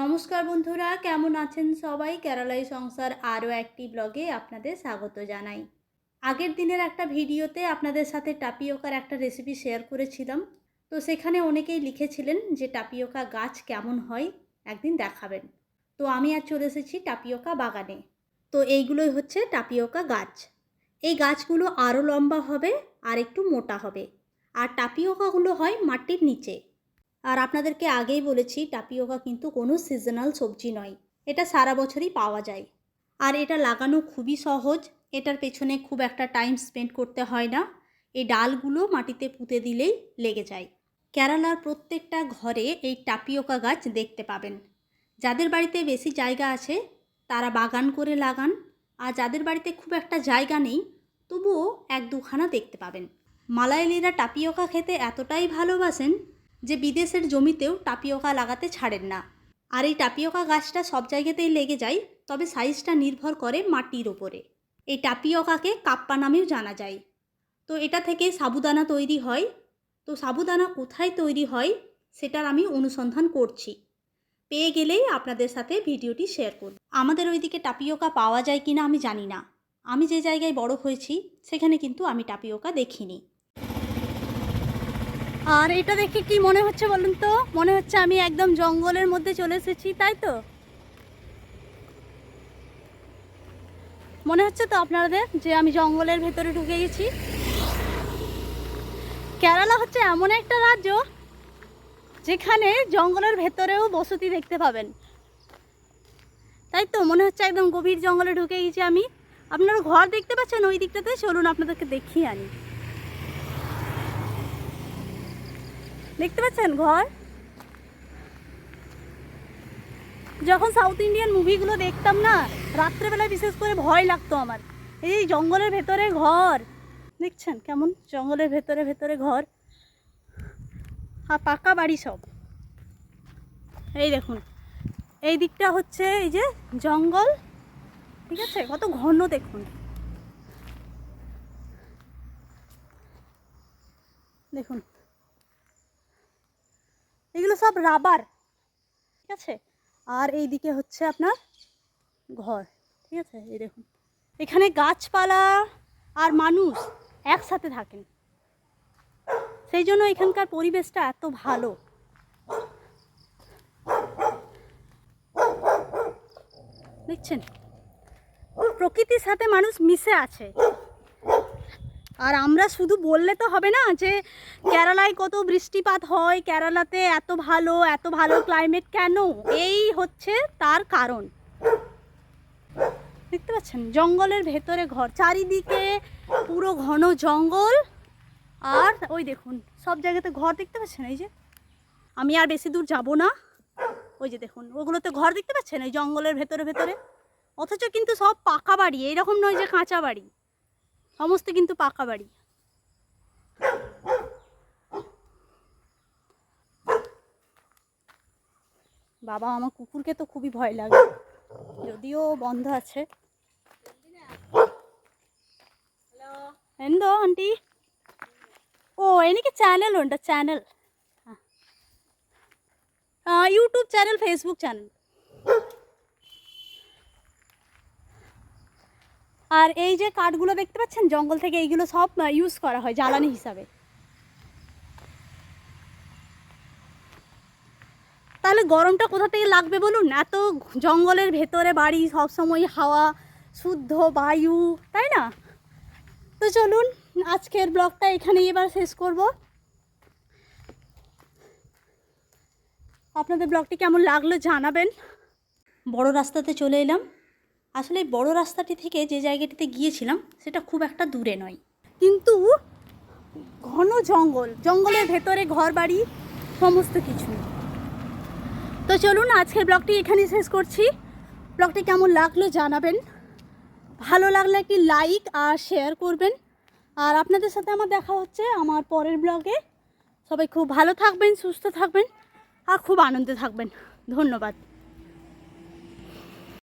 নমস্কার বন্ধুরা, কেমন আছেন সবাই? কেরালাই সংসার আরও একটি ব্লগে আপনাদের স্বাগত জানাই। আগের দিনের একটা ভিডিওতে আপনাদের সাথে টাপিওকার একটা রেসিপি শেয়ার করেছিলাম। তো সেখানে অনেকেই লিখেছিলেন যে টাপিওকা গাছ কেমন হয়, একদিন দেখাবেন। তো আমি আর চলে এসেছি টাপিওকা বাগানে। তো এইগুলোই হচ্ছে টাপিওকা গাছ। এই গাছগুলো আরও লম্বা হবে আর একটু মোটা হবে। আর টাপিওকাগুলো হয় মাটির নিচে। আর আপনাদেরকে আগেই বলেছি, টাপিওকা কিন্তু কোনো সিজনাল সবজি নয়। এটা সারা বছরই পাওয়া যায়। আর এটা লাগানো খুবই সহজ। এটার পেছনে খুব একটা টাইম স্পেন্ড করতে হয় না। এই ডালগুলো মাটিতে পুঁতে দিলেই লেগে যায়। কেরালার প্রত্যেকটা ঘরে এই টাপিওকা গাছ দেখতে পাবেন। যাদের বাড়িতে বেশি জায়গা আছে, তারা বাগান করে লাগান। আর যাদের বাড়িতে খুব একটা জায়গা নেই, তবুও এক দুখানা দেখতে পাবেন। মালায়ালিরা টাপিওকা খেতে এতটাই ভালোবাসেন যে বিদেশের জমিতেও টাপিওকা লাগাতে ছাড়েন না। আর এই টাপিওকা গাছটা সব জায়গাতেই লেগে যায়, তবে সাইজটা নির্ভর করে মাটির ওপরে। এই টাপিওকাকে কাপ্পা নামেও জানা যায়। তো এটা থেকে সাবুদানা তৈরি হয়। তো সাবুদানা কোথায় তৈরি হয়, সেটার আমি অনুসন্ধান করছি। পেয়ে গেলেই আপনাদের সাথে ভিডিওটি শেয়ার করব। আমাদের ওইদিকে টাপিওকা পাওয়া যায় কিনা আমি জানি না। আমি যে জায়গায় বড় হয়েছি, সেখানে কিন্তু আমি টাপিওকা দেখিনি। আর এটা দেখে কি মনে হচ্ছে বলুন তো? মনে হচ্ছে আমি একদম জঙ্গলের মধ্যে চলে এসেছি, তাই তো? মনে হচ্ছে তো আপনাদের যে আমি জঙ্গলের ভেতরে ঢুকে গেছি? কেরালা হচ্ছে এমন একটা রাজ্য যেখানে জঙ্গলের ভেতরেও বসতি দেখতে পাবেন। তাই তো, মনে হচ্ছে একদম গভীর জঙ্গলে ঢুকে গেছি আমি। আপনারা ঘর দেখতে পাচ্ছেন ওই দিকটাতে? চলুন আপনাদেরকে দেখিয়ে আনি। দেখতে পাচ্ছেন ঘর? যখন সাউথ ইন্ডিয়ান মুভিগুলো দেখতাম না, রাত্রেবেলায় বিশেষ করে ভয় লাগতো আমার। এই জঙ্গলের ভেতরে ঘর, দেখছেন কেমন? জঙ্গলের ভেতরে ভেতরে ঘর। আর পাকা বাড়ি সব। এই দেখুন, এই দিকটা হচ্ছে এই যে জঙ্গল। ঠিক আছে? কত ঘন দেখুন। দেখুন এগুলো সব রাবার। ঠিক আছে? আর এই দিকে হচ্ছে আপনার ঘর। ঠিক আছে? এই দেখুন। এখানে গাছপালা আর মানুষ একসাথে থাকেন। সেই জন্য এখানকার পরিবেশটা এত ভালো। দেখছেন? প্রকৃতির সাথে মানুষ মিশে আছে। আর আমরা শুধু বললে তো হবে না যে কেরালায় কত বৃষ্টিপাত হয়, কেরালাতে এত ভালো এত ভালো ক্লাইমেট কেন? এই হচ্ছে তার কারণ। দেখতে পাচ্ছেন, জঙ্গলের ভেতরে ঘর, চারিদিকে পুরো ঘন জঙ্গল। আর ওই দেখুন, সব জায়গাতে ঘর দেখতে পাচ্ছেন? এই যে, আমি আর বেশি দূর যাব না। ওই যে দেখুন, ওগুলোতে ঘর দেখতে পাচ্ছেন? এই জঙ্গলের ভেতরে ভেতরে। অথচ কিন্তু সব পাকা বাড়ি, এইরকম নয় যে কাঁচা বাড়ি। সমস্ত কিন্তু পাকা বাড়ি বাবা আমার কুকুরকে তো খুবই ভয় লাগে যদিও বন্ধ আছে എന്തോ ആൻറ്റി ഓ എനിക്ക് ചാനലുണ്ട് ചാനൽ ആ യൂട്യൂബ് ചാനൽ ഫേസ്ബുക്ക് ചാനൽ আর এই যে কাঠগুলো দেখতে পাচ্ছেন, জঙ্গল থেকে এইগুলো সব ইউজ করা হয় জ্বালানি হিসাবে। তাহলে গরমটা কোথা থেকে লাগবে বলুন? এত জঙ্গলের ভেতরে বাড়ি সব সময় হাওয়া, শুদ্ধ বায়ু, তাই না? তো চলুন, আজকের ব্লগটা এখানেই এবার শেষ করব। আপনাদের ব্লগটি কেমন লাগল জানাবেন। বড় রাস্তাতে চলে এলাম। আসলে বড় রাস্তাটি থেকে যে জায়গাটিতে গিয়েছিলাম, সেটা খুব একটা দূরে নয়। কিন্তু ঘন জঙ্গল, জঙ্গলের ভেতরে ঘর বাড়ি সমস্ত কিছু। তো চলুন, আজকের ব্লগটি এখানেই শেষ করছি। ব্লগটি কেমন লাগল জানাবেন। ভালো লাগলে একটি লাইক আর শেয়ার করবেন। আর আপনাদের সাথে আমার দেখা হচ্ছে আমার পরের ব্লগে। সবাই খুব ভালো থাকবেন, সুস্থ থাকবেন, আর খুব আনন্দে থাকবেন। ধন্যবাদ।